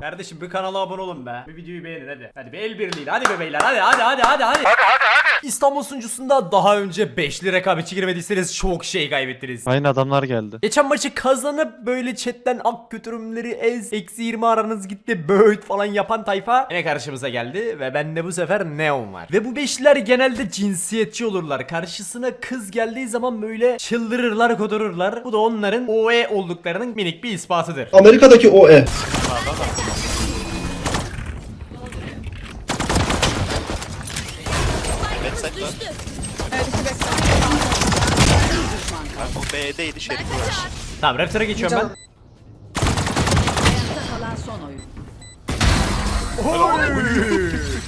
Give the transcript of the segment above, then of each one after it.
Kardeşim bir kanala abone olun be. Bir videoyu beğenin hadi. Hadi bir el birliğiyle. Hadi be beyler. Hadi hadi hadi hadi hadi. Hadi hadi hadi. İstanbul sunucusunda daha önce 5'li rekabetçi girmediyseniz çok şey kaybettiniz. Aynı adamlar geldi. Geçen maçı kazanıp böyle chatten ak kötürümleri ez eksi 20 aranız gitti böğüt falan yapan tayfa yine karşımıza geldi ve bende bu sefer Neon var. Ve bu beşliler genelde cinsiyetçi olurlar. Karşısına kız geldiği zaman böyle çıldırırlar kodururlar. Bu da onların OE olduklarının minik bir ispatıdır. Amerika'daki. OE. Backside var. Ha, bu B'deydi şerif var. Tamam Raptor'a geçiyorum ben. kalan son oyun.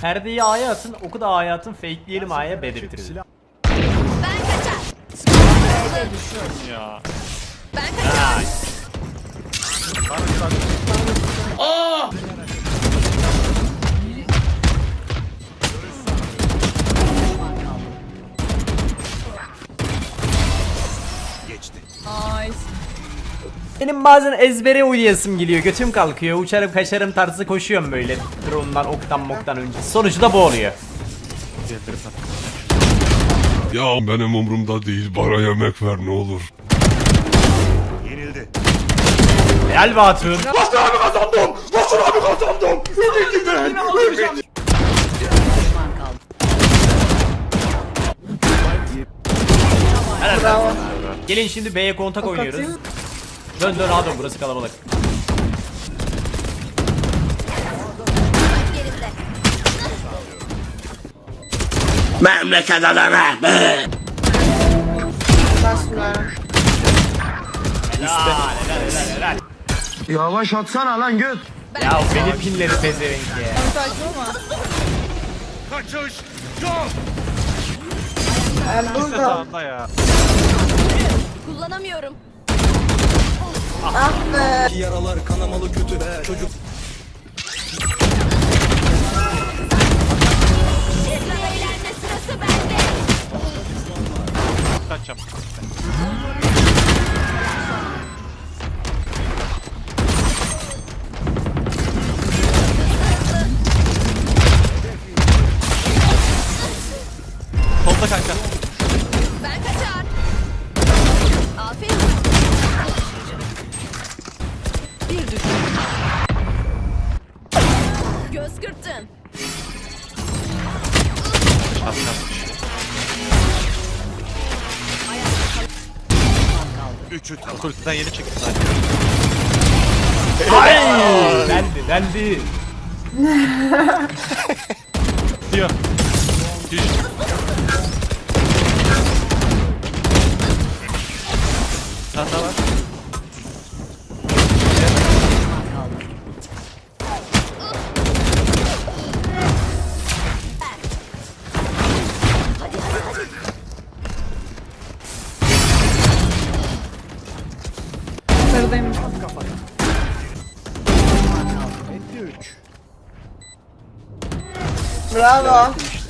Perdeyi A'ya atın, oku da A'ya atın, fakeleyelim A'ya B'de bitirelim. Ben kaçar. Ya. Benim bazen ezbere oynayasım geliyor. Götüm kalkıyor. Uçarım kaçarım tarzı koşuyorum böyle. Drone'dan oktan moktan önce. Sonucu da bu oluyor. Ya benim umurumda değil. Bana yemek ver ne olur. Helal Batun. Düşman kaldı. Helal. Gelin şimdi B'ye kontak oynuyoruz. Dön dön A dön burası kalabalık. Geride. Helal helal helal helal. Yavaş atsana lan göt. Ya beni pinleri pezevenk ya. Sağında ya. Kullanamıyorum. Yaralar kanamalı kötü be çocuk. Eğlenme sırası bende. Kaçacağım. Kulüpten yeni çıktı zaten. Ay! Dendi dendi. Diyor. Düş.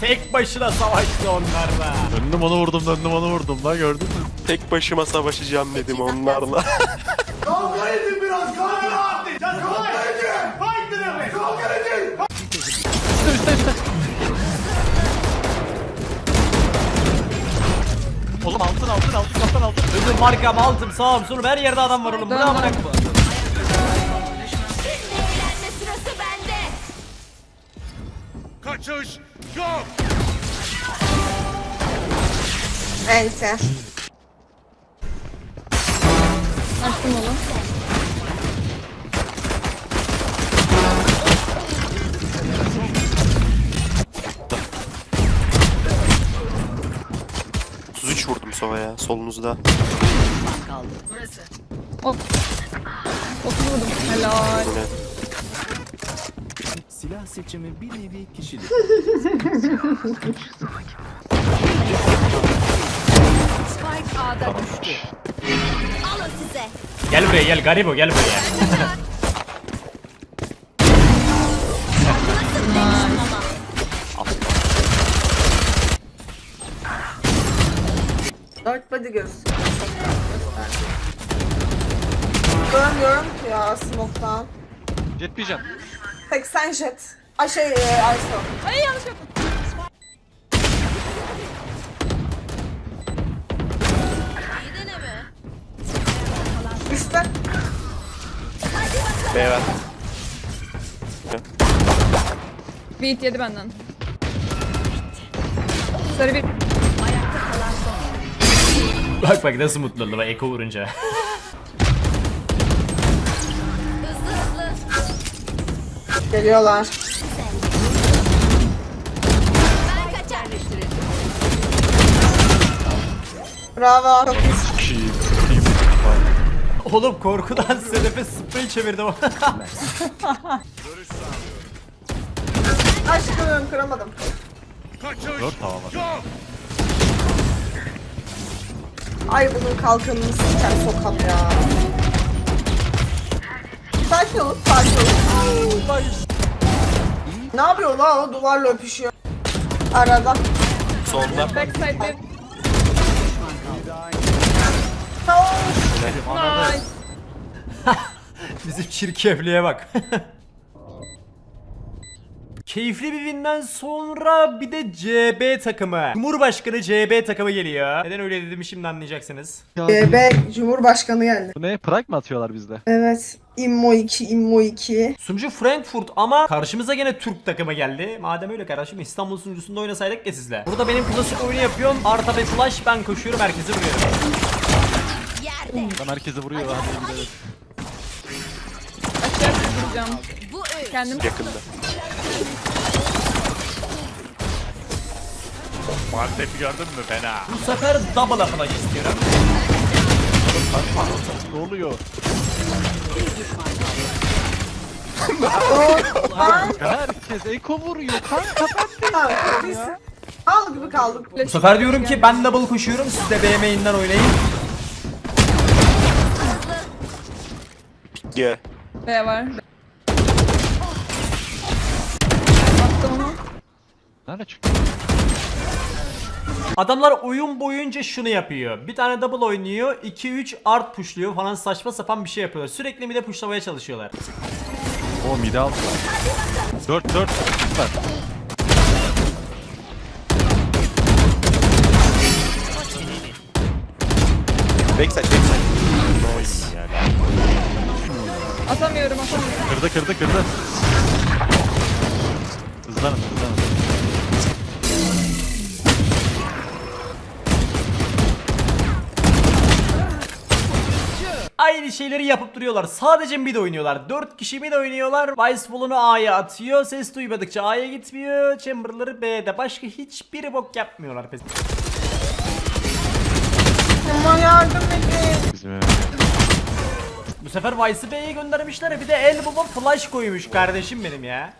Tek başına savaştı onlar da. Döndüm onu vurdum döndüm onu vurdum lan gördün mü? Tek başıma savaşacağım dedim onlarla. Oğlum altın altın altın altın altın. Özüm markam altım sağım solum her yerde adam var oğlum. Bu ne amına koyayım? Kaçış yok. Ente. Açtım onu. 33 vurdum Sova'ya solunuzda. Kaldı. Otuz vurdum. Helal. Yine. Silah seçimi bir nevi kişilik. Spike A'da düştü. Alın size. Gel buraya gel garibo gel buraya. Dört body göz. Görmüyorum ki ya smoke'tan. Jet bir can. 80 jet. Ay şey e, Ayso. Ay yanlış yaptım. İyi deneme. Üstte. B ver. Beat yedi benden. Sarı bir. Bak bak nasıl mutlu oldu bak Eko vurunca. Geliyorlar. Ben kaçar. Bravo. Çok iyi. Kişi. Oğlum korkudan Sedef'e sprey çevirdim. Aşkım kıramadım. Dört tava var. Ay bunun kalkanını siker sokam ya. Sakin olun, sakin olun. Ne yapıyor lan o duvarla öpüşüyor. Arada. Solda. Backside bir. Tamam. Nice. Bizim çirkefliğe bak. Keyifli bir winden sonra bir de CB takımı. Cumhurbaşkanı CB takımı geliyor. Neden öyle dedim şimdi anlayacaksınız. BB Cumhurbaşkanı geldi. Bu ne? Prag mı atıyorlar bizde? Evet. Immo 2, Immo 2. Sunucu Frankfurt ama karşımıza gene Türk takımı geldi. Madem öyle kardeşim İstanbul sunucusunda oynasaydık ya sizle. Burada benim klasik oyunu yapıyorum. Arta ve flash ben koşuyorum herkesi vuruyorum. Yerde. Ben herkesi vuruyor. Hadi gidelim. Bu üç. Kendim Yakında. Maalesef gördün mü fena? Bu sefer double flash istiyorum. Ne oluyor? Herkes eko vuruyor. Kanka ben Biz al gibi kaldık. Bu sefer diyorum ki ben double koşuyorum siz de B main'den oynayın. B var. Attım onu. Nerede çıktı? Adamlar oyun boyunca şunu yapıyor. Bir tane double oynuyor, 2-3 art pushluyor falan saçma sapan bir şey yapıyorlar. Sürekli mide pushlamaya çalışıyorlar. O mide aldı. 4 4 süper. Backside backside. Atamıyorum, atamıyorum. Kırdı kırdı kırdı. Hızlanın hızlanın. Aynı şeyleri yapıp duruyorlar. Sadece mid oynuyorlar. 4 kişi mid oynuyorlar. Vice Ball'unu A'ya atıyor. Ses duymadıkça A'ya gitmiyor. Chamber'ları B'de. Başka hiçbir bok yapmıyorlar. Ama yardım edin. Bizim Bu sefer Vice'ı B'ye göndermişler. Bir de Elbow'a flash koymuş kardeşim benim ya.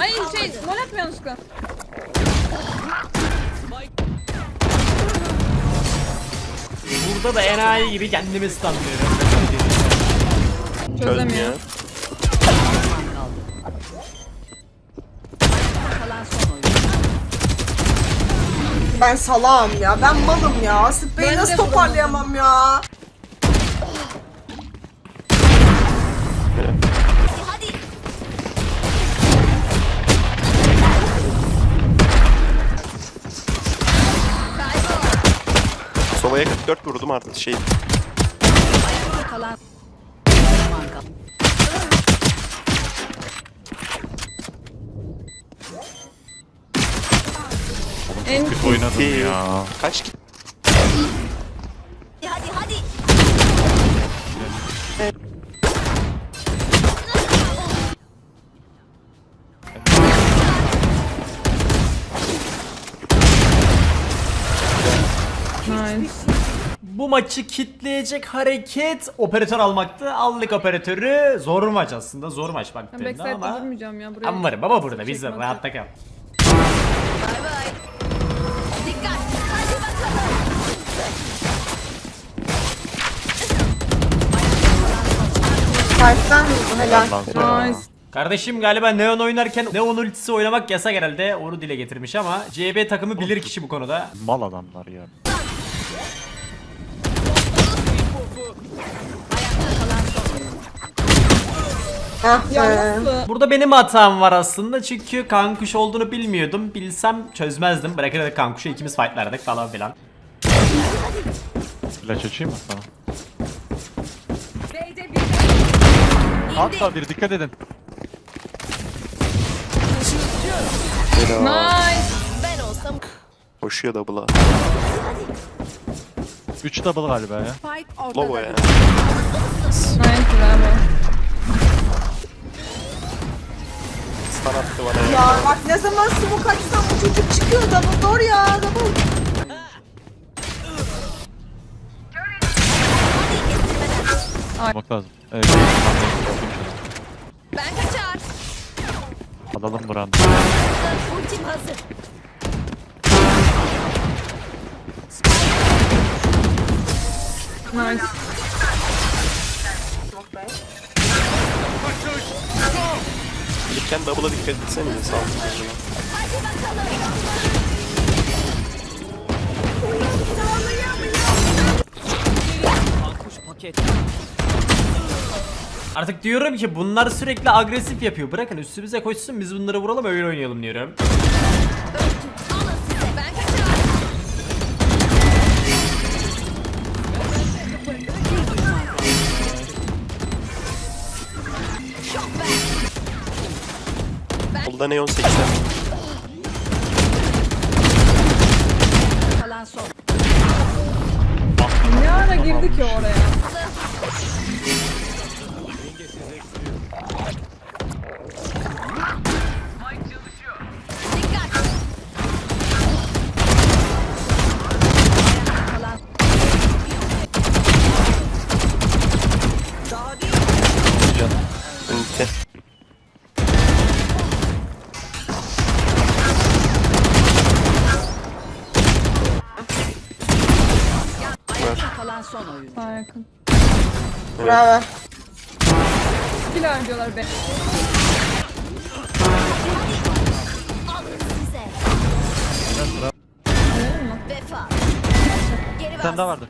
Ay şey, mol atma yanlışlıkla. Burada da enayi gibi kendimi stunlıyorum. Çözemiyor. Ben salağım ya, ben malım ya. Ben nasıl toparlayamam ya? Solaya 44 vurdum artık şey. Kalan. En kötü oynadım İyi. ya. Kaç git? Nice. Bu maçı kitleyecek hareket operatör almaktı. Aldık operatörü. Zor maç aslında. Zor maç Ben baktığında backside'de ama. durmayacağım ya. Buraya Ama varım baba burada biz de rahatta kal. Vurdu helal. Nice. Kardeşim galiba Neon oynarken Neon ultisi oynamak yasak herhalde. Onu dile getirmiş ama CB takımı bilir kişi bu konuda. Mal adamlar ya. Ah be. Burada benim hatam var aslında çünkü kankuş olduğunu bilmiyordum. Bilsem çözmezdim. Bırakırdık kankuşu ikimiz fightlardık falan filan. Flash açayım mı sana? B'de bir dikkat edin. ben olsam Koşuyor double'a. 3 double galiba ya. Spike Lobo ya. Stun attı bana ya. Ya bak ne zaman smoke açsam bu çocuk çıkıyor double door ya double. Almak lazım. Evet. ben kaçar. Alalım buranı. Ultim hazır. Gelirken double'a dikkat etsene sağ olsun. Artık diyorum ki bunlar sürekli agresif yapıyor. Bırakın üstümüze koşsun biz bunları vuralım öyle oynayalım diyorum. Solda Neon 80. Kalan son. Ne ara girdi ki oraya? Dikkat. Son oyun. Bravo. Alın size. Vefa. Geri Bir bas. tane daha vardı.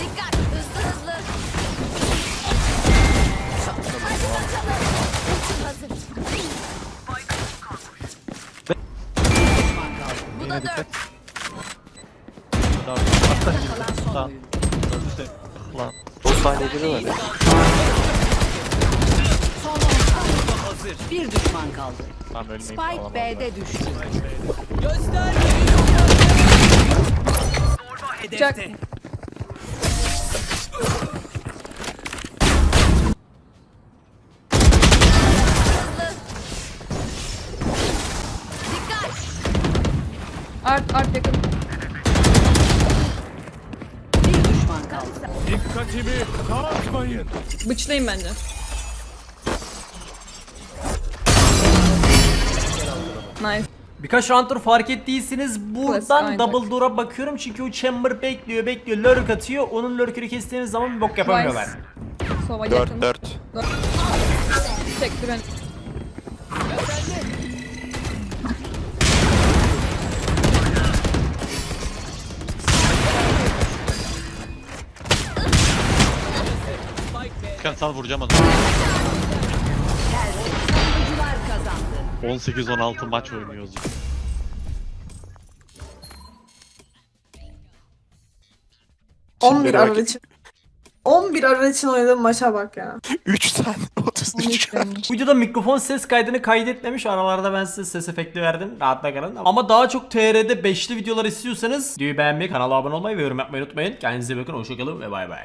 Dikkat. Hızlı hızlı. Hadi bakalım. Ultim hazır. Bu da dört. 10 saniyeleri var ya. Bir düşman kaldı. Tamam ölmeyeyim. Spike B'de düştü. Dikkat. Art art yakın. Bir düşman kaldı. Dikkatimi dağıtmayın. Bıçlayın bence. Nice. Birkaç rounddur fark ettiyseniz buradan double door'a bakıyorum çünkü o chamber bekliyor bekliyor lurk atıyor onun lurk'ünü kestiğiniz zaman bir bok yapamıyorlar. Sova 4 4. Çekti beni. Sal vuracağım kazandı. 18-16 maç oynuyoruz. 11 araç için. 11 araç için oynadığım maça bak ya. 3 tane 33 Bu videoda mikrofon ses kaydını kaydetmemiş. Aralarda ben size ses efekti verdim. Rahatla kalın. Ama daha çok TR'de 5'li videolar istiyorsanız videoyu beğenmeyi, kanala abone olmayı ve yorum yapmayı unutmayın. Kendinize bakın. Hoşçakalın ve bay bay.